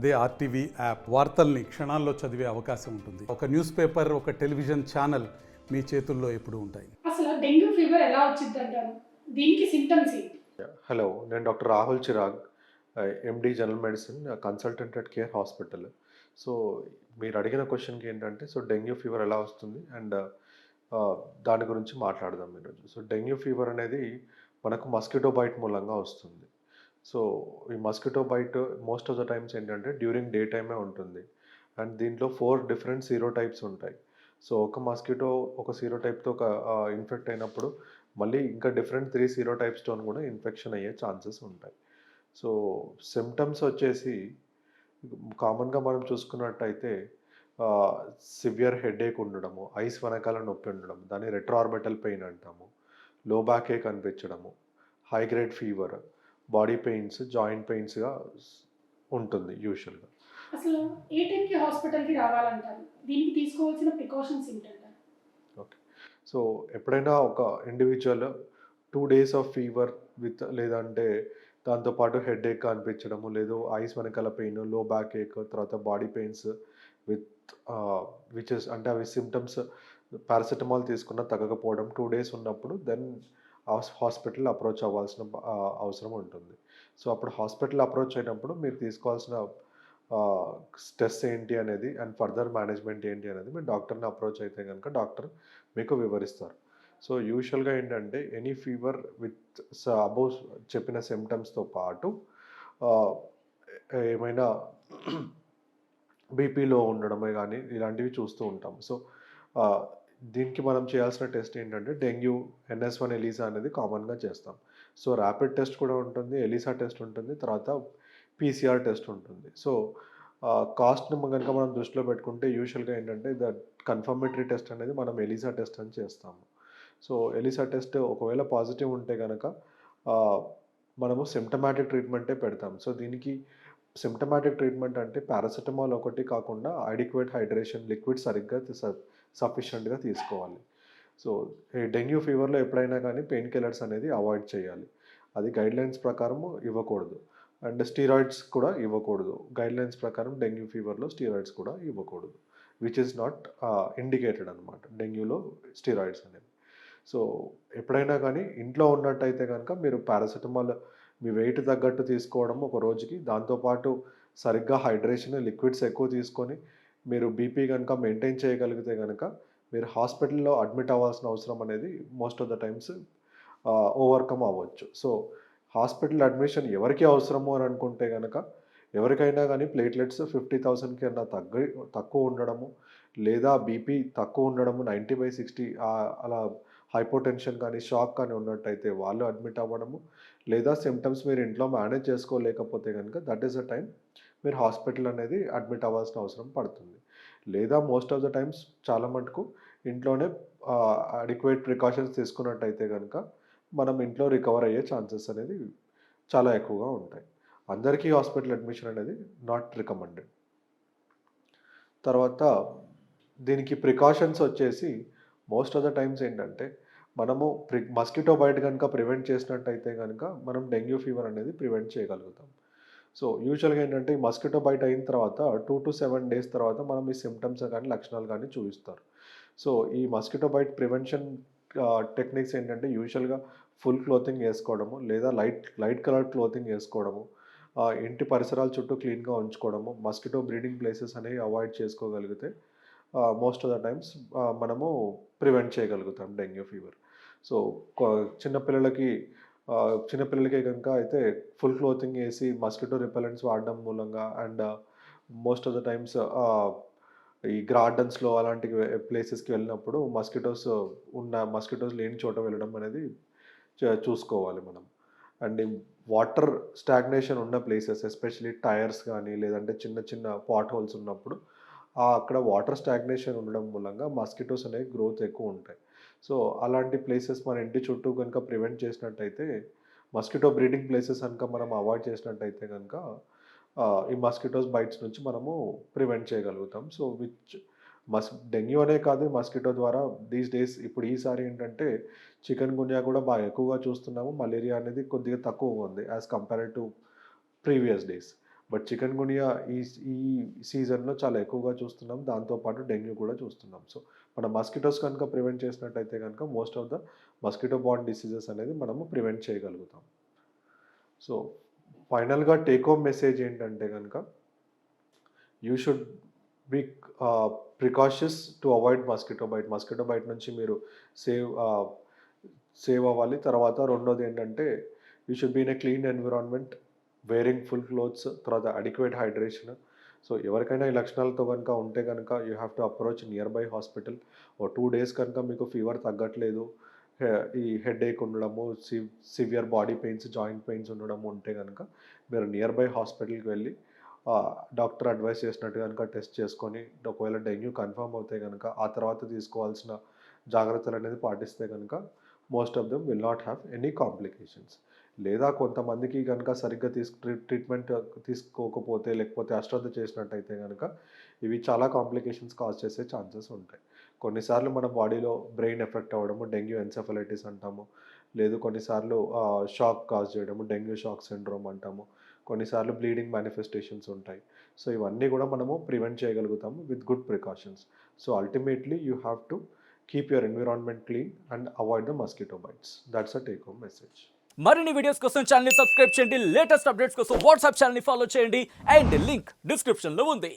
అదే RTV app వార్తల్ని క్షణాల్లో చదివే అవకాశం ఉంటుంది. ఒక న్యూస్ పేపర్ ఒక టెలివిజన్ ఛానల్ మీ చేతుల్లో ఎప్పుడూ ఉంటాయి. అసలు డెంగ్యూ ఫీవర్ ఎలా వచ్చింది అంటారు దీనికి సిమ్టమ్స్ ఏంటి? హలో నేను doctor Rahul Chirag M D general medicine consultant at care hospital so మీరు అడిగిన క్వశ్చన్కి ఏంటంటే సో డెంగ్యూ ఫీవర్ ఎలా వస్తుంది? అండ్ దాని గురించి మాట్లాడదాం ఈరోజు. సో డెంగ్యూ ఫీవర్ అనేది మనకు మస్కిటో బైట్ మూలంగా వస్తుంది. సో ఈ mosquito bite most of the times ఏంటంటే డ్యూరింగ్ డే టైమే ఉంటుంది. అండ్ దీంట్లో ఫోర్ డిఫరెంట్ సీరో టైప్స్ ఉంటాయి. సో ఒక మస్కిటో ఒక సీరో టైప్తో ఒక ఇన్ఫెక్ట్ అయినప్పుడు మళ్ళీ ఇంకా డిఫరెంట్ త్రీ సీరో టైప్స్తో కూడా ఇన్ఫెక్షన్ అయ్యే ఛాన్సెస్ ఉంటాయి. సో సిమ్టమ్స్ వచ్చేసి కామన్గా మనం చూసుకున్నట్టయితే సివియర్ హెడేక్ ఉండడము ఐస్ వెనకాల నొప్పి ఉండడం దాన్ని రెట్రార్బెటల్ పెయిన్ అంటాము లో back ache అనిపించడము high grade fever body pains joint పెయిన్స్గా ఉంటుంది యూజువల్గా. అసలు ఏ టైంకి హాస్పిటల్కి రావాలంటారు? దీనికి తీసుకోవాల్సిన ప్రికాషన్స్ ఏంటంటారు? సో ఎప్పుడైనా ఒక individual two days of fever with లేదంటే దాంతోపాటు హెడ్ ఏక్ అనిపించడము లేదు ఐస్ వెనకాల పెయిన్లో బ్యాక్ ఏక్ తర్వాత బాడీ పెయిన్స్ విత్ విచ్ అంటే అవి సిమ్టమ్స్ పారాసిటమాల్ తీసుకున్న తగ్గకపోవడం టూ డేస్ ఉన్నప్పుడు దెన్ హాస్పిటల్ అప్రోచ్ అవ్వాల్సిన అవసరం ఉంటుంది. సో అప్పుడు హాస్పిటల్ అప్రోచ్ అయినప్పుడు మీరు తీసుకోవాల్సిన స్ట్రెస్ ఏంటి అనేది అండ్ ఫర్దర్ మేనేజ్మెంట్ ఏంటి అనేది మీరు డాక్టర్ని అప్రోచ్ అయితే కనుక డాక్టర్ మీకు వివరిస్తారు. సో యూజువల్గా ఏంటంటే ఎనీ ఫీవర్ విత్ అబౌవ్ చెప్పిన సిమ్టమ్స్తో పాటు ఏమైనా బీపీలో ఉండడమే కానీ ఇలాంటివి చూస్తూ ఉంటాం. సో దీనికి మనం చేయాల్సిన టెస్ట్ ఏంటంటే డెంగ్యూ ఎన్ఎస్ వన్ ఎలీసా అనేది కామన్గా చేస్తాం. సో ర్యాపిడ్ టెస్ట్ కూడా ఉంటుంది ఎలీసా టెస్ట్ ఉంటుంది తర్వాత పీసీఆర్ టెస్ట్ ఉంటుంది. సో కాస్ట్ని కనుక మనం దృష్టిలో పెట్టుకుంటే యూజువల్గా ఏంటంటే ద కన్ఫర్మేటరీ టెస్ట్ అనేది మనం ఎలిసా టెస్ట్ అని చేస్తాము. సో ఎలిసా టెస్ట్ ఒకవేళ పాజిటివ్ ఉంటే కనుక మనము సిమ్టమాటిక్ ట్రీట్మెంటే పెడతాం. సో దీనికి సిమ్టమాటిక్ ట్రీట్మెంట్ అంటే పారాసిటమాల్ ఒకటి కాకుండా అడిక్వేట్ హైడ్రేషన్ లిక్విడ్ సరిగ్గా సఫిషియెంట్గా తీసుకోవాలి. సో డెంగ్యూ ఫీవర్లో ఎప్పుడైనా కానీ పెయిన్ కిల్లర్స్ అనేది అవాయిడ్ చేయాలి. అది గైడ్లైన్స్ ప్రకారము ఇవ్వకూడదు. అండ్ స్టీరాయిడ్స్ కూడా ఇవ్వకూడదు. గైడ్లైన్స్ ప్రకారం డెంగ్యూ ఫీవర్లో స్టీరాయిడ్స్ కూడా ఇవ్వకూడదు. విచ్ ఇస్ నాట్ ఇండికేటెడ్ అనమాట డెంగ్యూలో స్టీరాయిడ్స్ అనేవి. సో ఎప్పుడైనా కానీ ఇంట్లో ఉన్నట్టయితే కనుక మీరు పారాసిటమాల్ మీ వెయిట్ తగ్గట్టు తీసుకోవడం ఒక రోజుకి దాంతోపాటు సరిగ్గా హైడ్రేషన్ లిక్విడ్స్ ఎక్కువ తీసుకొని మీరు బీపీ కనుక మెయింటైన్ చేయగలిగితే కనుక మీరు హాస్పిటల్లో అడ్మిట్ అవ్వాల్సిన అవసరం అనేది most of the times overcome అవ్వచ్చు. సో హాస్పిటల్ అడ్మిషన్ ఎవరికి అవసరమో అని అనుకుంటే కనుక ఎవరికైనా కానీ ప్లేట్లెట్స్ ఫిఫ్టీ థౌసండ్కి కన్నా తగ్గ తక్కువ ఉండడము లేదా బీపీ తక్కువ ఉండడము నైంటీ బై సిక్స్టీ అలా హైపోటెన్షన్ కానీ షాక్ కానీ ఉన్నట్టయితే వాళ్ళు అడ్మిట్ అవ్వడము లేదా సిమ్టమ్స్ మీరు ఇంట్లో మేనేజ్ చేసుకోలేకపోతే కనుక దట్ ఈస్ అ టైం మీరు హాస్పిటల్ అనేది అడ్మిట్ అవ్వాల్సిన అవసరం పడుతుంది. లేదా మోస్ట్ ఆఫ్ ద టైమ్స్ చాలా మటుకు ఇంట్లోనే అడిక్వేట్ ప్రికాషన్స్ తీసుకున్నట్టయితే కనుక మనం ఇంట్లో రికవర్ అయ్యే ఛాన్సెస్ అనేది చాలా ఎక్కువగా ఉంటాయి. అందరికీ హాస్పిటల్ అడ్మిషన్ అనేది నాట్ రికమెండెడ్. తర్వాత దీనికి ప్రికాషన్స్ వచ్చేసి మోస్ట్ ఆఫ్ ద టైమ్స్ ఏంటంటే మనము ప్రి మస్కిటో బయట కనుక ప్రివెంట్ చేసినట్టయితే కనుక మనం డెంగ్యూ ఫీవర్ అనేది ప్రివెంట్ చేయగలుగుతాం. సో యూజువల్గా ఏంటంటే ఈ మస్కిటో బైట్ అయిన తర్వాత టూ టు సెవెన్ డేస్ తర్వాత మనం ఈ సిమ్టమ్స్ కానీ లక్షణాలు కానీ చూపిస్తారు. సో ఈ మస్కిటో బైట్ ప్రివెన్షన్ టెక్నిక్స్ ఏంటంటే యూజువల్గా ఫుల్ క్లోతింగ్ వేసుకోవడము లేదా లైట్ లైట్ కలర్ క్లోతింగ్ వేసుకోవడము ఇంటి పరిసరాల చుట్టూ క్లీన్గా ఉంచుకోవడము మస్కిటో బ్రీడింగ్ ప్లేసెస్ అనేవి అవాయిడ్ చేసుకోగలిగితే మోస్ట్ ఆఫ్ ద టైమ్స్ మనము ప్రివెంట్ చేయగలుగుతాం డెంగ్యూ ఫీవర్. సో చిన్నపిల్లలకి చిన్నపిల్లలకి కనుక అయితే ఫుల్ క్లోతింగ్ వేసి మస్కిటో రిపెలెంట్స్ వాడడం మూలంగా and most of the times ఈ గార్డెన్స్లో అలాంటి ప్లేసెస్కి వెళ్ళినప్పుడు మస్కిటోస్ uh, ఉన్న మస్కిటోస్ లేని చోట వెళ్ళడం అనేది చూసుకోవాలి మనం. అండ్ వాటర్ స్టాగ్నేషన్ ఉన్న ప్లేసెస్ ఎస్పెషలీ టైర్స్ కానీ లేదంటే చిన్న చిన్న పాట్ హోల్స్ ఉన్నప్పుడు అక్కడ వాటర్ స్టాగ్నేషన్ ఉండడం మూలంగా మస్కిటోస్ అనేవి గ్రోత్ ఎక్కువ ఉంటాయి. సో అలాంటి ప్లేసెస్ మన ఇంటి చుట్టూ కనుక ప్రివెంట్ చేసినట్టయితే మస్కిటో బ్రీడింగ్ ప్లేసెస్ కనుక మనం అవాయిడ్ చేసినట్టయితే కనుక ఈ మస్కిటోస్ బైట్స్ నుంచి మనము ప్రివెంట్ చేయగలుగుతాం. సో విచ్ మస్ డెంగ్యూ అనే కాదు మస్కిటో ద్వారా దీస్ డేస్ ఇప్పుడు ఈసారి ఏంటంటే చికెన్ గున్యా కూడా బాగా ఎక్కువగా చూస్తున్నాము. మలేరియా అనేది కొద్దిగా తక్కువగా ఉంది as compared to previous days but chikungunya ఈ ఈ సీజన్లో చాలా ఎక్కువగా చూస్తున్నాం. దాంతోపాటు డెంగ్యూ కూడా చూస్తున్నాం. సో మన మస్కిటోస్ కనుక ప్రివెంట్ చేసినట్టయితే కనుక మోస్ట్ ఆఫ్ ద మస్కిటో బాండ్ డిసీజెస్ అనేది మనము ప్రివెంట్ చేయగలుగుతాం. సో ఫైనల్గా టేక్ హోమ్ మెసేజ్ ఏంటంటే కనుక you should be precautious to avoid mosquito bite. Mosquito bite నుంచి మీరు సేవ్ సేవ్ అవ్వాలి. తర్వాత రెండోది ఏంటంటే you should be in a clean environment wearing full clothes తర్వాత అడిక్వేట్ హైడ్రేషన్ సో ఎవరికైనా ఈ లక్షణాలతో కనుక ఉంటే కనుక you have to approach nearby hospital oh two days కనుక మీకు ఫీవర్ తగ్గట్లేదు. ఈ హెడ్ ఏక్ ఉండడము severe body pains joint pains ఉండడము ఉంటే కనుక మీరు నియర్ బై హాస్పిటల్కి వెళ్ళి డాక్టర్ అడ్వైస్ చేసినట్టు కనుక టెస్ట్ చేసుకొని ఒకవేళ డెంగ్యూ కన్ఫర్మ్ అవుతే కనుక ఆ తర్వాత తీసుకోవాల్సిన జాగ్రత్తలు అనేది పాటిస్తే కనుక most of them will not have any complications లేదా కొంతమందికి కనుక సరిగ్గా తీసు ట్రీట్మెంట్ తీసుకోకపోతే లేకపోతే అశ్రద్ధ చేసినట్టయితే కనుక ఇవి చాలా కాంప్లికేషన్స్ కాజ్ చేసే ఛాన్సెస్ ఉంటాయి. కొన్నిసార్లు మన బాడీలో బ్రెయిన్ ఎఫెక్ట్ అవ్వడము డెంగ్యూ ఎన్సెఫలైటిస్ అంటాము లేదు కొన్నిసార్లు షాక్ కాజ్ చేయడము డెంగ్యూ షాక్ సిండ్రోమ్ అంటాము కొన్నిసార్లు బ్లీడింగ్ మేనిఫెస్టేషన్స్ ఉంటాయి. సో ఇవన్నీ కూడా మనము ప్రివెంట్ చేయగలుగుతాము with good precautions so ultimately you have to keep your environment clean and avoid the mosquito bites that's a take home message మరిన్ని videos కోసం ఛానల్ సబ్స్క్రైబ్ చేయండి. లేటెస్ట్ అప్డేట్స్ కోసం WhatsApp channel follow చేయండి. And link డిస్క్రిప్షన్లో ఉంది.